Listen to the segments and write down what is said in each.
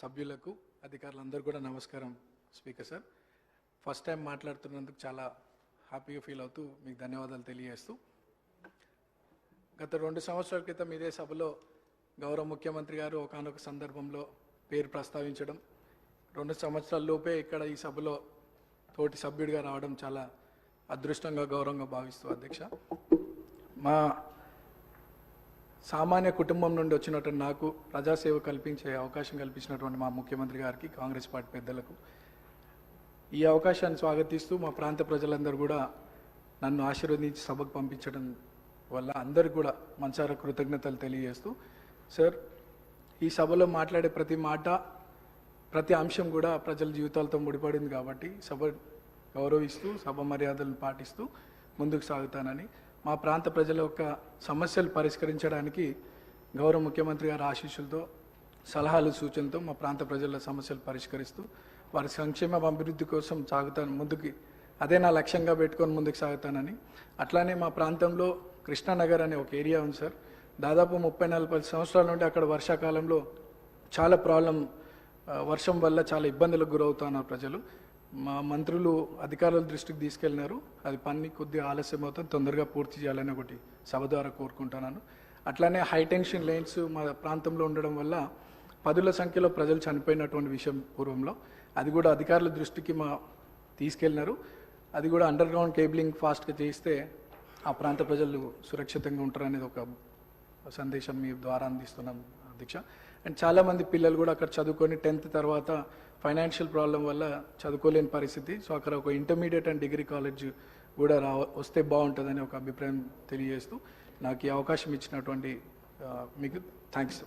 సభ్యులకు అధికారులందరూ కూడా నమస్కారం స్పీకర్ సార్. ఫస్ట్ టైం మాట్లాడుతున్నందుకు చాలా హ్యాపీగా ఫీల్ అవుతూ మీకు ధన్యవాదాలు తెలియజేస్తూ. గత రెండు సంవత్సరాల క్రితం ఇదే సభలో గౌరవ ముఖ్యమంత్రి గారు ఒకనొక సందర్భంలో పేరు ప్రస్తావించడం రెండు సంవత్సరాల లోపే ఇక్కడ ఈ సభలో తోటి సభ్యుడిగా రావడం చాలా అదృష్టంగా గౌరవంగా భావిస్తూ అధ్యక్ష. మా సామాన్య కుటుంబం నుండి వచ్చినటువంటి నాకు ప్రజాసేవ కల్పించే అవకాశం కల్పించినటువంటి మా ముఖ్యమంత్రి గారికి కాంగ్రెస్ పార్టీ పెద్దలకు ఈ అవకాశాన్ని స్వాగతిస్తూ మా ప్రాంత ప్రజలందరూ కూడా నన్ను ఆశీర్వదించి సభకు పంపించడం వల్ల అందరికి కూడా మంచార కృతజ్ఞతలు తెలియజేస్తూ సార్ ఈ సభలో మాట్లాడే ప్రతి మాట ప్రతి అంశం కూడా ప్రజల జీవితాలతో ముడిపడింది కాబట్టి సభ గౌరవిస్తూ సభ మర్యాదలను పాటిస్తూ ముందుకు సాగుతానని మా ప్రాంత ప్రజల యొక్క సమస్యలు పరిష్కరించడానికి గౌరవ ముఖ్యమంత్రి గారి ఆశీస్సులతో సలహాలు సూచనలతో మా ప్రాంత ప్రజల సమస్యలు పరిష్కరిస్తూ వారి సంక్షేమ అభివృద్ధి కోసం సాగుతాను ముందుకి అదే నా లక్ష్యంగా పెట్టుకొని ముందుకు సాగుతానని. అట్లానే మా ప్రాంతంలో కృష్ణానగర్ అనే ఒక ఏరియా ఉంది సార్. దాదాపు ముప్పై నలభై సంవత్సరాల నుండి అక్కడ వర్షాకాలంలో చాలా ప్రాబ్లం వర్షం వల్ల చాలా ఇబ్బందులకు గురవుతున్నారు ప్రజలు. మా మంత్రులు అధికారుల దృష్టికి తీసుకెళ్ళినారు. అది పని కొద్దిగా ఆలస్యం అవుతుంది. తొందరగా పూర్తి చేయాలని ఒకటి సభ ద్వారా కోరుకుంటున్నాను. అట్లానే హై టెన్షన్ లైన్స్ మా ప్రాంతంలో ఉండడం వల్ల పదుల సంఖ్యలో ప్రజలు చనిపోయినటువంటి విషయం పూర్వంలో. అది కూడా అధికారుల దృష్టికి మా తీసుకెళ్ళినారు. అది కూడా అండర్ గ్రౌండ్ కేబులింగ్ ఫాస్ట్గా చేస్తే ఆ ప్రాంత ప్రజలు సురక్షితంగా ఉంటారు అనేది ఒక సందేశం మీ ద్వారా అందిస్తున్నాం అధ్యక్ష. అండ్ చాలామంది పిల్లలు కూడా అక్కడ చదువుకొని టెన్త్ తర్వాత ఫైనాన్షియల్ ప్రాబ్లం వల్ల చదువుకోలేని పరిస్థితి. సో అక్కడ ఒక ఇంటర్మీడియట్ అండ్ డిగ్రీ కాలేజ్ కూడా రా వస్తే బాగుంటుందని ఒక అభిప్రాయం తెలియజేస్తూ నాకు ఈ అవకాశం ఇచ్చినటువంటి మీకు థ్యాంక్స్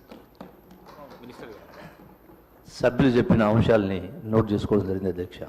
సభ్యులు చెప్పిన అంశాలని నోట్ చేసుకోవడం జరిగింది అధ్యక్ష.